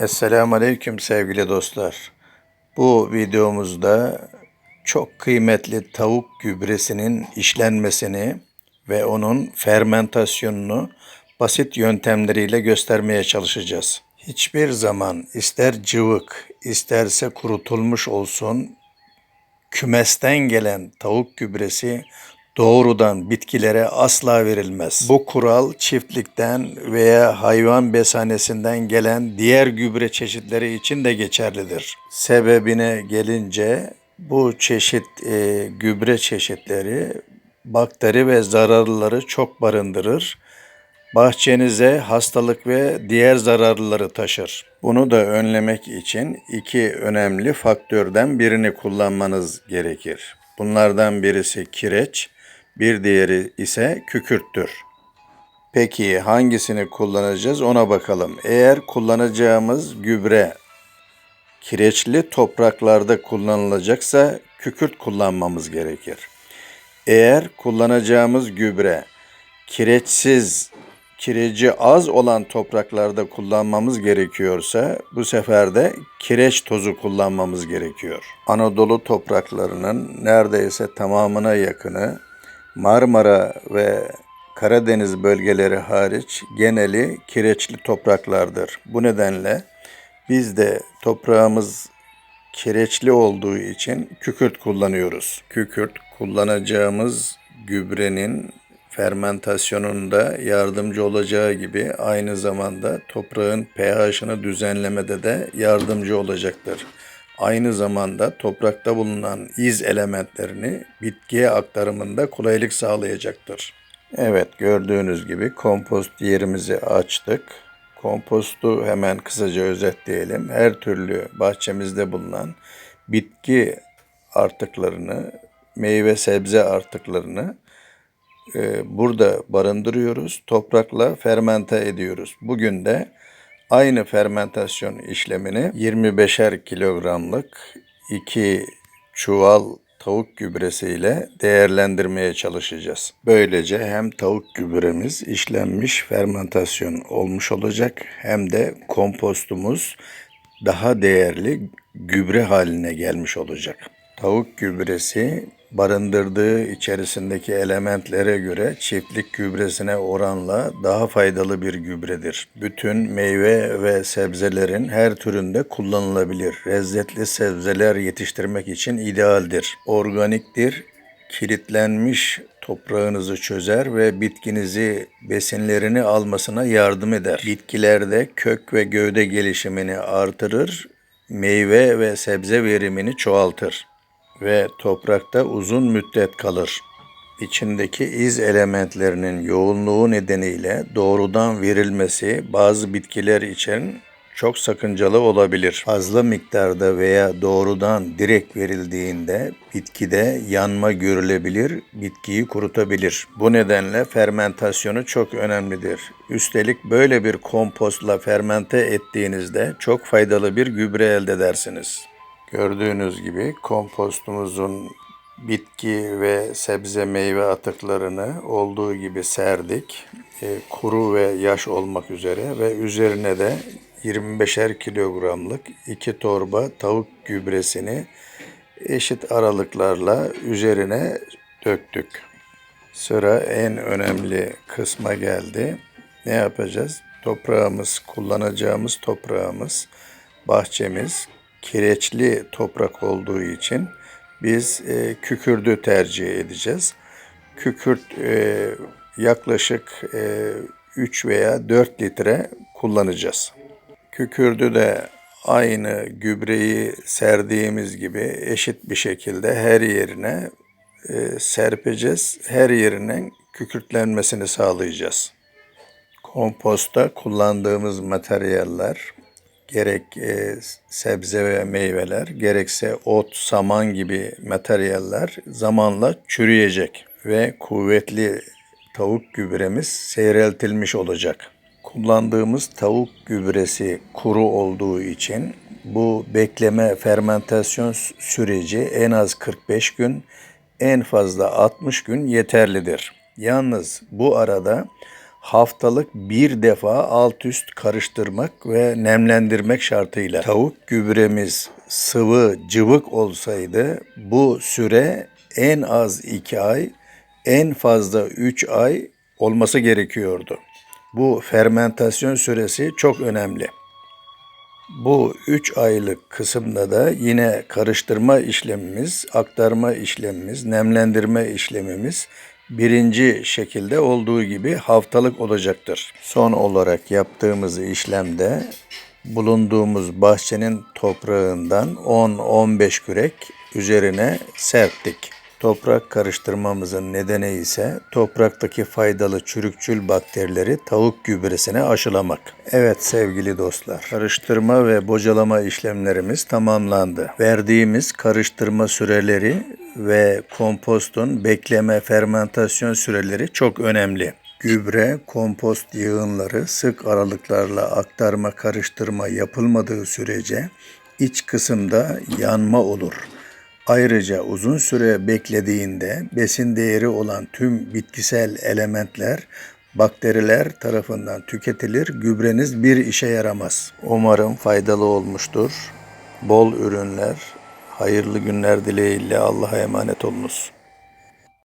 Esselamu Aleyküm sevgili dostlar. Bu videomuzda çok kıymetli tavuk gübresinin işlenmesini ve onun fermentasyonunu basit yöntemleriyle göstermeye çalışacağız. Hiçbir zaman ister cıvık, isterse kurutulmuş olsun kümesten gelen tavuk gübresi doğrudan bitkilere asla verilmez. Bu kural çiftlikten veya hayvan besanesinden gelen diğer gübre çeşitleri için de geçerlidir. Sebebine gelince bu çeşit e, gübre çeşitleri bakteri ve zararlıları çok barındırır. Bahçenize hastalık ve diğer zararlıları taşır. Bunu da önlemek için iki önemli faktörden birini kullanmanız gerekir. Bunlardan birisi kireç, bir diğeri ise kükürttür. Peki hangisini kullanacağız ona bakalım. Eğer kullanacağımız gübre kireçli topraklarda kullanılacaksa kükürt kullanmamız gerekir. Eğer kullanacağımız gübre kireçsiz, kireci az olan topraklarda kullanmamız gerekiyorsa bu sefer de kireç tozu kullanmamız gerekiyor. Anadolu topraklarının neredeyse tamamına yakını Marmara ve Karadeniz bölgeleri hariç geneli kireçli topraklardır. Bu nedenle biz de toprağımız kireçli olduğu için kükürt kullanıyoruz. Kükürt kullanacağımız gübrenin fermentasyonunda yardımcı olacağı gibi aynı zamanda toprağın pH'ını düzenlemede de yardımcı olacaktır. Aynı zamanda toprakta bulunan iz elementlerini bitkiye aktarımında kolaylık sağlayacaktır. Evet gördüğünüz gibi kompost yerimizi açtık. Kompostu hemen kısaca özetleyelim. Her türlü bahçemizde bulunan bitki artıklarını, meyve sebze artıklarını e, burada barındırıyoruz. Toprakla fermente ediyoruz. Bugün de aynı fermentasyon işlemini 25'er kilogramlık iki çuval tavuk gübresiyle değerlendirmeye çalışacağız. Böylece hem tavuk gübremiz işlenmiş fermentasyon olmuş olacak hem de kompostumuz daha değerli gübre haline gelmiş olacak. Tavuk gübresi barındırdığı içerisindeki elementlere göre çiftlik gübresine oranla daha faydalı bir gübredir. Bütün meyve ve sebzelerin her türünde kullanılabilir. Lezzetli sebzeler yetiştirmek için idealdir. Organiktir, kilitlenmiş toprağınızı çözer ve bitkinizi besinlerini almasına yardım eder. Bitkilerde kök ve gövde gelişimini artırır, meyve ve sebze verimini çoğaltır ve toprakta uzun müddet kalır. İçindeki iz elementlerinin yoğunluğu nedeniyle doğrudan verilmesi bazı bitkiler için çok sakıncalı olabilir. Fazla miktarda veya doğrudan direkt verildiğinde bitkide yanma görülebilir, bitkiyi kurutabilir. Bu nedenle fermentasyonu çok önemlidir. Üstelik böyle bir kompostla fermente ettiğinizde çok faydalı bir gübre elde edersiniz. Gördüğünüz gibi kompostumuzun bitki ve sebze meyve atıklarını olduğu gibi serdik. E, kuru ve yaş olmak üzere ve üzerine de 25'er kilogramlık iki torba tavuk gübresini eşit aralıklarla üzerine döktük. Sıra en önemli kısma geldi. Ne yapacağız? Toprağımız, kullanacağımız toprağımız, bahçemiz kireçli toprak olduğu için biz e, kükürdü tercih edeceğiz. Kükürt e, yaklaşık e, 3 veya 4 litre kullanacağız. Kükürdü de aynı gübreyi serdiğimiz gibi eşit bir şekilde her yerine e, serpeceğiz. Her yerinin kükürtlenmesini sağlayacağız. Komposta kullandığımız materyaller gerek e, sebze ve meyveler gerekse ot, saman gibi materyaller zamanla çürüyecek ve kuvvetli tavuk gübremiz seyreltilmiş olacak. Kullandığımız tavuk gübresi kuru olduğu için bu bekleme fermentasyon süreci en az 45 gün, en fazla 60 gün yeterlidir. Yalnız bu arada haftalık bir defa alt üst karıştırmak ve nemlendirmek şartıyla. Tavuk gübremiz sıvı cıvık olsaydı bu süre en az 2 ay, en fazla 3 ay olması gerekiyordu. Bu fermentasyon süresi çok önemli. Bu 3 aylık kısımda da yine karıştırma işlemimiz, aktarma işlemimiz, nemlendirme işlemimiz birinci şekilde olduğu gibi haftalık olacaktır. Son olarak yaptığımız işlemde bulunduğumuz bahçenin toprağından 10-15 kürek üzerine serptik. Toprak karıştırmamızın nedeni ise topraktaki faydalı çürükçül bakterileri tavuk gübresine aşılamak. Evet sevgili dostlar, karıştırma ve bocalama işlemlerimiz tamamlandı. Verdiğimiz karıştırma süreleri ve kompostun bekleme fermentasyon süreleri çok önemli. Gübre, kompost yığınları sık aralıklarla aktarma karıştırma yapılmadığı sürece iç kısımda yanma olur. Ayrıca uzun süre beklediğinde besin değeri olan tüm bitkisel elementler bakteriler tarafından tüketilir. Gübreniz bir işe yaramaz. Umarım faydalı olmuştur. Bol ürünler, hayırlı günler dileğiyle Allah'a emanet olunuz.